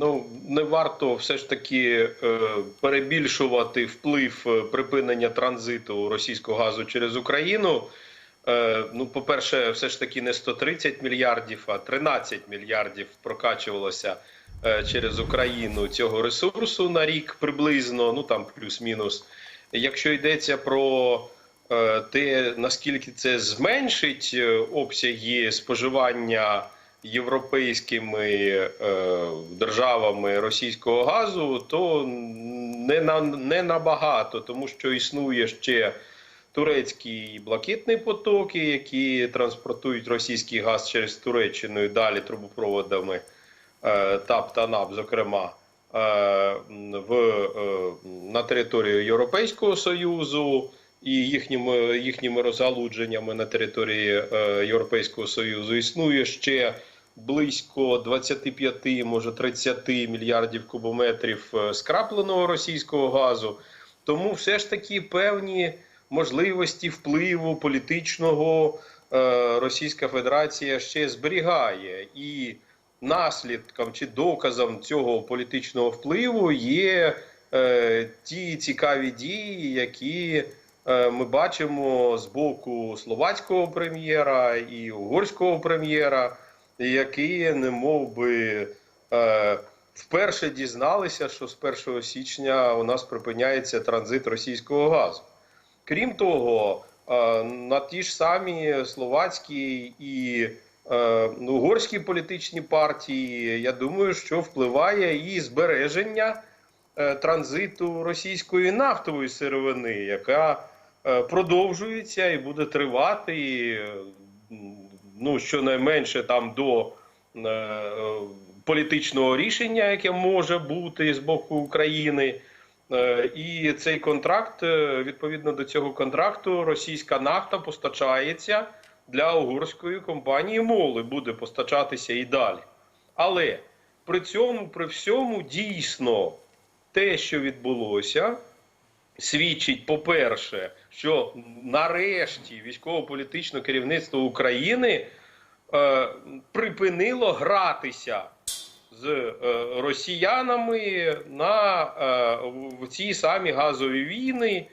Ну не варто все ж таки е, перебільшувати вплив е, припинення транзиту російського газу через Україну. Е, ну, по-перше, все ж таки не 130 мільярдів, а 13 мільярдів прокачувалося е, через Україну цього ресурсу на рік приблизно, ну там плюс-мінус. Якщо йдеться про е, те, наскільки це зменшить е, обсяги споживання європейськими е, державами російського газу, то не, на, не набагато, тому що існує ще турецькі блакитні потоки, які транспортують російський газ через Туреччину і далі трубопроводами е, ТАП та НАП, зокрема. е, В, е, на територію Європейського Союзу і їхніми, їхніми розгалудженнями на території е, Європейського Союзу існує ще близько 25, може 30 мільярдів кубометрів е, скрапленого російського газу. Тому все ж таки певні можливості впливу політичного е, Російська Федерація ще зберігає і наслідком чи доказом цього політичного впливу є е, ті цікаві дії, які ми бачимо з боку словацького прем'єра і угорського прем'єра, які не мов би е, вперше дізналися, що з 1 січня у нас припиняється транзит російського газу. Крім того, е, на ті ж самі словацькі і е, угорські політичні партії, я думаю, що впливає і збереження е, транзиту російської нафтової сировини, яка е, продовжується і буде тривати, ну щонайменше там до е, політичного рішення, яке може бути з боку України. Е, І цей контракт, е, відповідно до цього контракту, російська нафта постачається для угорської компанії МОЛ і буде постачатися і далі. Але при цьому, при всьому, дійсно те, що відбулося, свідчить, по-перше, що нарешті військово-політичне керівництво України е, припинило гратися з е, росіянами на е, в ці самі газові війни,